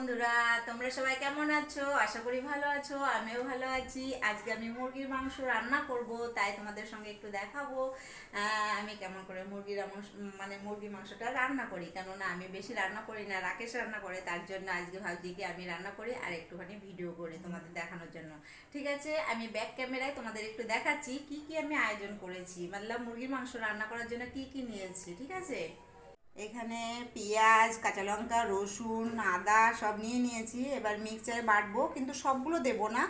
বন্ধুরা, তোমরা সবাই কেমন আছো? আশা করি ভালো আছো, আমিও ভালো আছি। আজকে আমি মুরগির মাংস রান্না করব, তাই তোমাদের সঙ্গে একটু দেখাবো। আমি কেমন করে মুরগির মানে মুরগির মাংসটা রান্না করি। কেননা আমি বেশি রান্না করি না, রাকেশ রান্না করে, তার জন্য আজকে ভাবছি কি আমি রান্না করি আর একটুখানি ভিডিও করি তোমাদের দেখানোর জন্য। ঠিক আছে? আমি ব্যাক ক্যামেরায় তোমাদের একটু দেখাচ্ছি, কি কি আমি আয়োজন করেছি। মতলব মুরগির মাংস রান্না করার জন্য কি কি নিয়েছি, ঠিক আছে? এখানে পেঁয়াজ, কাঁচা লঙ্কা, রসুন, আদা সব নিয়ে নিয়েছি। এবার মিক্সচারে বাটবো, কিন্তু সবগুলো দেবো না।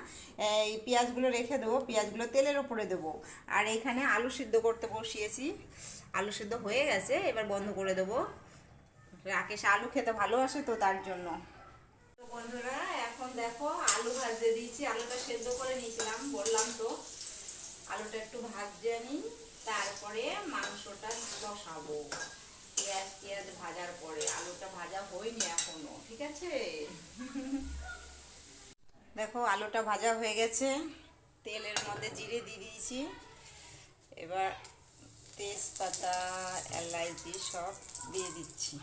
এই পেঁয়াজগুলো রেখে দেবো, পেঁয়াজগুলো তেলের ওপরে দেবো। আর এখানে আলু সিদ্ধ করতে বসিয়েছি। আলু সিদ্ধ হয়ে গেছে, এবার বন্ধ করে দেবো। রাকেশ আলু খেতে ভালোবাসে তো তার জন্য। তো বন্ধুরা, এখন দেখো আলু ভাজতে দিয়েছি। আলুটা সেদ্ধ করে নিয়েছিলাম, বললাম তো। আলুটা একটু ভাজতে নিই তারপরে মাংসটা বসাবো। পেঁয়াজ পেঁয়াজ ভাজার পরে। আলুটা ভাজা হয়নি এখনও, ঠিক আছে? দেখো, আলুটা ভাজা হয়ে গেছে। তেলের মধ্যে জিরে দিয়ে দিয়েছি। এবার তেজপাতা এলাইচি সব দিয়ে দিচ্ছি।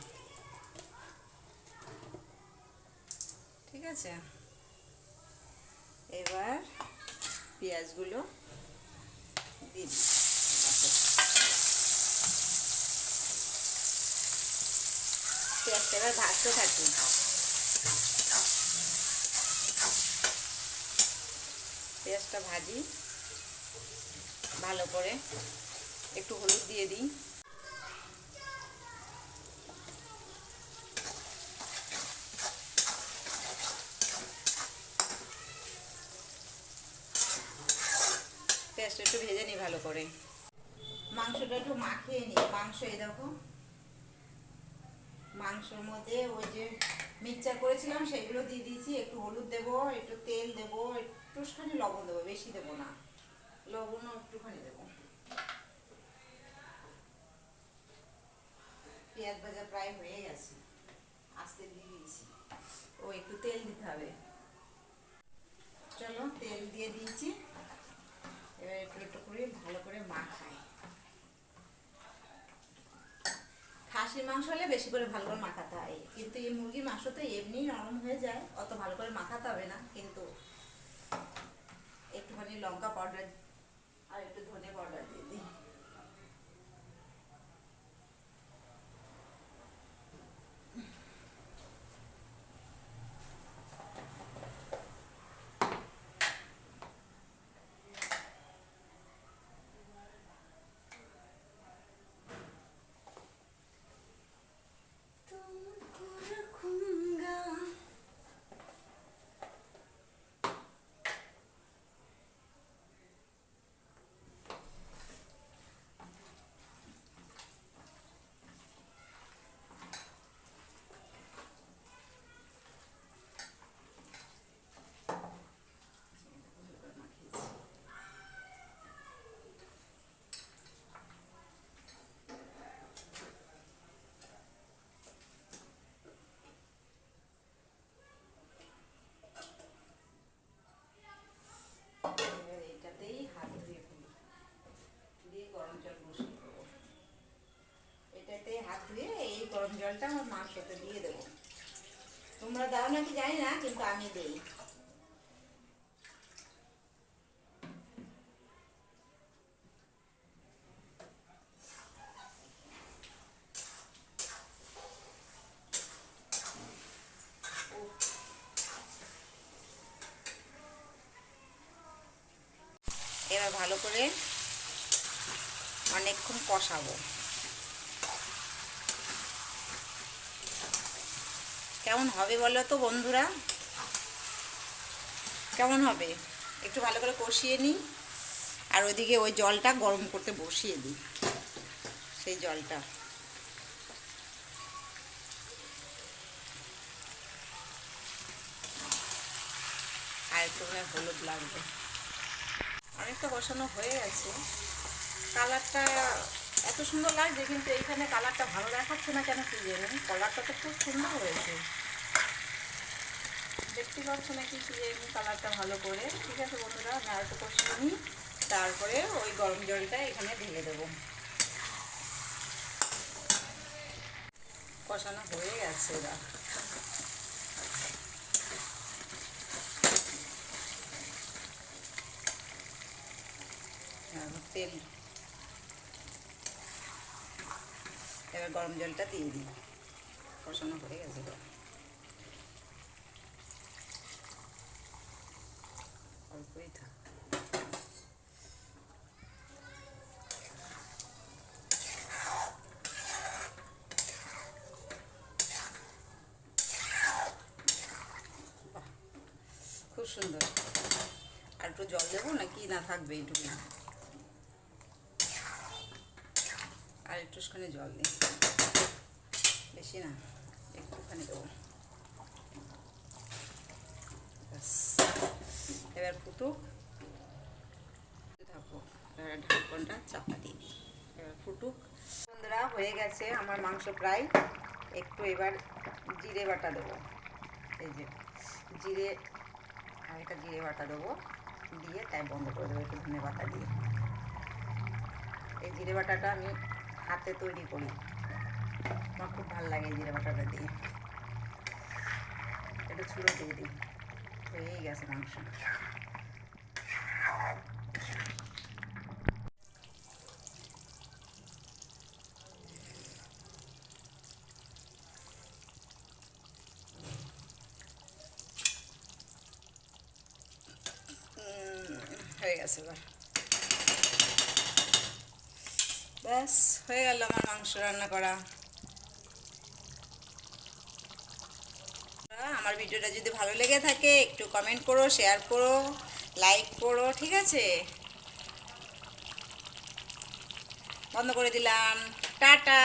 ঠিক আছে? এবার পেঁয়াজগুলো দিয়ে দিচ্ছি। পেঁয়াজটা এবার ভাজতে থাকি। পেঁয়াজটা ভাজি, ভালো করে একটু হলুদ দিয়ে দিই। পেঁয়াজটা একটু ভেজে নিই ভালো করে। মাংসটা একটু মাখিয়ে নিই। মাংস এই দেখো মাংসর মধ্যে ওই যে মিক্সচার করেছিলাম সেগুলো দিয়ে দিয়েছি। একটু হলুদ দেবো, একটু তেল দেবো, একটুখানি লবণ দেবো, বেশি দেবো না। লবণও একটুখানি দেবো। পেঁয়াজ ভাজা প্রায় হয়ে গেছে। আস্তে দিয়ে দিয়েছি। ও, একটু তেল দিতে হবে। চলো, তেল দিয়ে দিয়েছি। এবার একটু একটু করে ভালো করে মাখাই। খাসির মাংস হলে বেশি করে ভালো করে মাখাতে হয়। কিন্তু এই মুরগির মাংস তো এমনি নরম হয়ে যায়, অত ভালো করে মাখাতে হবে না। কিন্তু একটুখানি লঙ্কা পাউডার গরম জলটা আমার মাংসতে দিয়ে দেবো। তোমরা দাও নাকি জানি না, কিন্তু আমি দেই। এবার ভালো করে অনেকক্ষণ কষাবো। কেমন হবে বলো তো বন্ধুরা? কেমন হবে? একটু ভালো করে কষিয়ে নিই। আর ওইদিকে ওই জলটা গরম করতে বসিয়ে দিই। সেই জলটা। আর একটু হলুদ লাগবে। অনেকটা বসানো হয়ে গেছে। কালারটা এত সুন্দর লাগছে, কিন্তু এইখানে কালারটা ভালো দেখাচ্ছে না কেন কি জানেন কালারটা তো খুব সুন্দর হয়েছে। দেখতে পাচ্ছ নাকি কি জানি কালারটা ভালো করে। ঠিক আছে বন্ধুরা, আমি আর একটু কষিয়ে নিই। তারপরে ওই গরম জলটা এখানে ঢেলে দেবো। কষানো হয়ে গেছে এরা তেল এবার গরম জলটা দিয়ে দিই। কষানো হয়ে গেছে অল্পই থাক। খুব সুন্দর। আর একটু জল দেবো না কি না থাকবে এইটুকু আর একটুখানি জল দিই। বেশি না, একটুখানি দেবো। এবার ফুটুক থাকব এবার ঢাকনটা চাপা দিয়ে দিই। এবার ফুটুক বন্ধুরা, হয়ে গেছে আমার মাংস প্রায়। একটু এবার জিরে বাটা দেবো। এই যে, জিরে হালকা জিরে বাটা দেবো। দিয়ে তাই বন্ধ করে দেবো একটু ধনে বাটা দিয়ে। এই জিরে বাটাটা আমি হাতে তৈরি করি। আমার খুব ভালো লাগে জিরে বাটাটা দিয়ে। একটু ছুঁড়ো দিয়ে দিই। হয়েই গেছে মাংস। হয়ে গেছে এবার। ব্যাস, হয়ে গেল আমার মাংস রান্না করা। আমার ভিডিওটা যদি ভালো লেগে থাকে, একটু কমেন্ট করো শেয়ার করো লাইক করো, ঠিক আছে? বন্ধ করে দিলাম। টাটা!